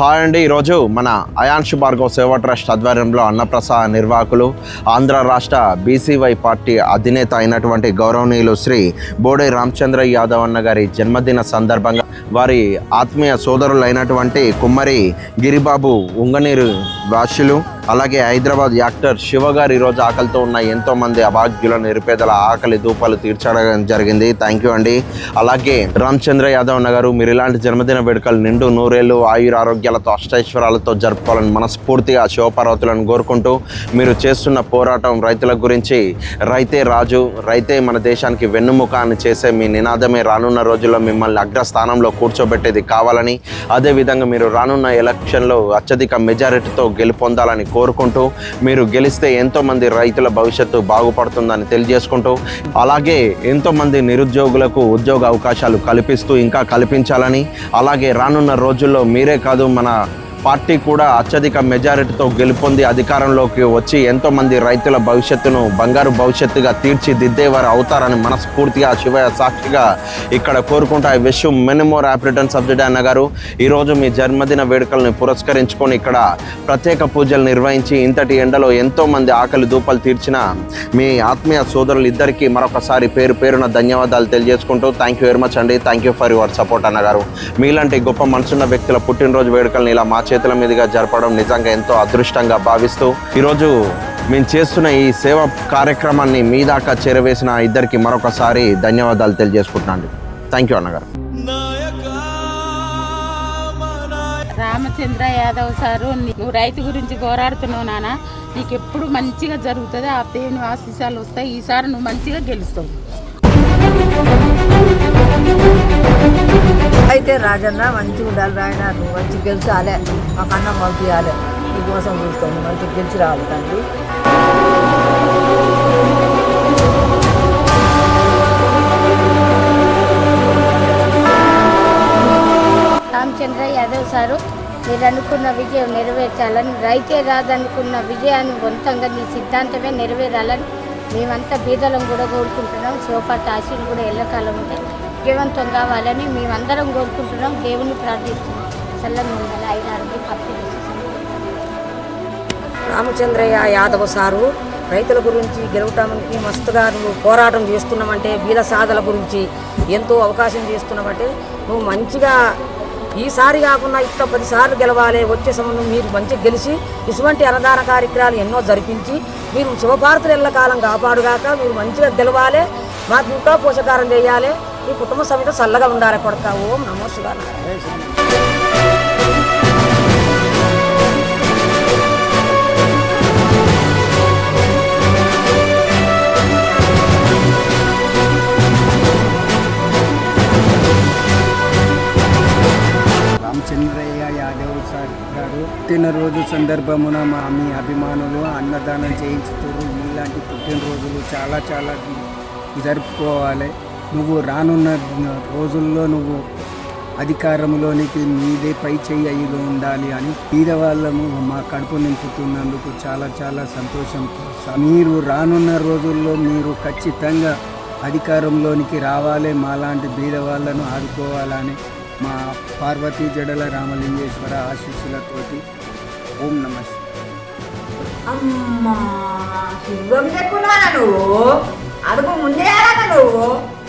Hi అండి. ఈరోజు మన అయాన్షు భార్గవ్ సేవా ట్రస్ట్ ఆధ్వర్యంలో అన్నప్రసాద నిర్వాహకులు ఆంధ్ర రాష్ట్ర బీసీవై పార్టీ అధినేత అయినటువంటి గౌరవనీయులు శ్రీ బోడే రామచంద్ర యాదవ్ అన్న గారి జన్మదిన సందర్భంగా వారి ఆత్మీయ సోదరులైనటువంటి కుమ్మరి గిరిబాబు ఉంగనీరు వాసులు అలాగే హైదరాబాద్ యాక్టర్ శివ గారు ఈరోజు ఆకలితో ఉన్న ఎంతో మంది అభాగ్యుల నిరుపేదల ఆకలి దూపాలు తీర్చడం జరిగింది. థ్యాంక్ యూ అండి. అలాగే రామచంద్ర యాదవ్ నగరు గారు మీరు ఇలాంటి జన్మదిన వేడుకలు నిండు నూరేళ్ళు ఆయుర ఆరోగ్యాలతో అష్టైశ్వరాలతో జరుపుకోవాలని మనస్ఫూర్తిగా శివపార్వతులను కోరుకుంటూ మీరు చేస్తున్న పోరాటం రైతుల గురించి రైతే రాజు రైతే మన దేశానికి వెన్నుముక అని చేసే మీ నినాదమే రానున్న రోజుల్లో మిమ్మల్ని అగ్రస్థానంలో కూర్చోబెట్టేది కావాలని అదేవిధంగా మీరు రానున్న ఎలక్షన్లో అత్యధిక మెజారిటీతో గెలుపొందాలని కోరుకుంటూ మీరు గెలిస్తే ఎంతోమంది రైతుల భవిష్యత్తు బాగుపడుతుందని తెలియజేసుకుంటూ అలాగే ఎంతోమంది నిరుద్యోగులకు ఉద్యోగ అవకాశాలు కల్పిస్తూ ఇంకా కల్పించాలని అలాగే రానున్న రోజుల్లో మీరే కాదు మన పార్టీ కూడా అత్యధిక మెజారిటీతో గెలుపొంది అధికారంలోకి వచ్చి ఎంతోమంది రైతుల భవిష్యత్తును బంగారు భవిష్యత్తుగా తీర్చిదిద్దేవారు అవుతారని మనస్ఫూర్తిగా శివయ సాక్షిగా ఇక్కడ కోరుకుంటా I wish many more operation subsidy అన్న గారు. ఈరోజు మీ జన్మదిన వేడుకలను పురస్కరించుకొని ఇక్కడ ప్రత్యేక పూజలు నిర్వహించి ఇంతటి ఎండలో ఎంతోమంది ఆకలి దూపలు తీర్చిన మీ ఆత్మీయ సోదరులు ఇద్దరికీ మరొకసారి పేరు పేరున ధన్యవాదాలు తెలియజేసుకుంటూ థ్యాంక్ యూ వెరీ మచ్ అండి. Thank you for your support అన్నగారు మీలాంటి గొప్ప మనసున్న వ్యక్తుల పుట్టినరోజు వేడుకలను ఇలా మార్చి చేతుల మీదుగా జరపడం నిజంగా ఎంతో అదృష్టంగా భావిస్తూ ఈరోజు మేము చేస్తున్న ఈ సేవ కార్యక్రమాన్ని మీ దాకా చేరవేసిన ఇద్దరికి మరొకసారి ధన్యవాదాలు తెలియజేసుకుంటున్నాను. థ్యాంక్ యూ అన్నగారు. రామచంద్ర యాదవ్ సారు నువ్వు రైతు గురించి పోరాడుతున్నావు నాన్న నీకు ఎప్పుడు మంచిగా జరుగుతుంది ఆ దేవుని ఆశీస్సాలు వస్తాయి. ఈసారి నువ్వు మంచిగా గెలుస్తావు. అయితే రాజన్న మంచిగా ఉండాలి రాయన. నువ్వు మంచి గెలిచాలే. మాకు అన్నం పంపించాలి నీ కోసం చూసుకోండి మంచి గెలిచి రావాలి తండ్రి. రామచంద్ర యాదవ్ సారు మీరు అనుకున్న విజయం నెరవేర్చాలని రైతే రాదనుకున్న విజయాన్ని వంతంగా నీ సిద్ధాంతమే నెరవేరాలని మేమంతా బీదలం కూడా కోరుకుంటున్నాం. శివపాటి ఆశీలు కూడా ఎల్లకాలం ఉంటాయి. విజయవంతం కావాలని మేమందరం కోరుకుంటున్నాం. దేవుని ప్రార్థిస్తున్నాం. చల్లని ఉండాలి ఐదు ఆరోగ్యం రామచంద్రయ్య యాదవ్ సారు రైతుల గురించి గెలవటానికి మస్తుగా నువ్వు పోరాటం చేస్తున్నామంటే బీద సాధల గురించి ఎంతో అవకాశం చేస్తున్నామంటే నువ్వు మంచిగా ఈసారి కాకుండా ఇట్లా పదిసార్లు గెలవాలి. వచ్చే సమయంలో మీరు మంచిగా గెలిచి ఇటువంటి అన్నదాన కార్యక్రమాలు ఎన్నో జరిపించి మీరు శుభభారతులు ఎల్ల కాలం కాపాడుగాక మీరు మంచిగా గెలవాలి. మాకు ఇంకా పోషకారం చేయాలి. మీ కుటుంబ సభ్యులు చల్లగా ఉండాలి కొడక. ఓం నమో శివాయ. రామచంద్రయ్య యాదవ్ సార్ గారు పుట్టినరోజు సందర్భమున మా మీ అభిమానులు అన్నదానం చేయించుతారు ఇలాంటి పుట్టినరోజులు చాలా చాలా జరుపుకోవాలి. నువ్వు రానున్న రోజుల్లో నువ్వు అధికారంలోనికి మీదే పై చేయి అయి ఉండాలి అని పేదవాళ్ళము మా కడుపు నింపుతున్నందుకు చాలా చాలా సంతోషం. మీరు రానున్న రోజుల్లో మీరు ఖచ్చితంగా అధికారంలోనికి రావాలి. మాలాంటి బీదవాళ్ళను ఆదుకోవాలని మా పార్వతీ జడల రామలింగేశ్వర ఆశీస్సులతోటి ఓం నమ అమ్మా నువ్వు అడుగు ముందే నువ్వు.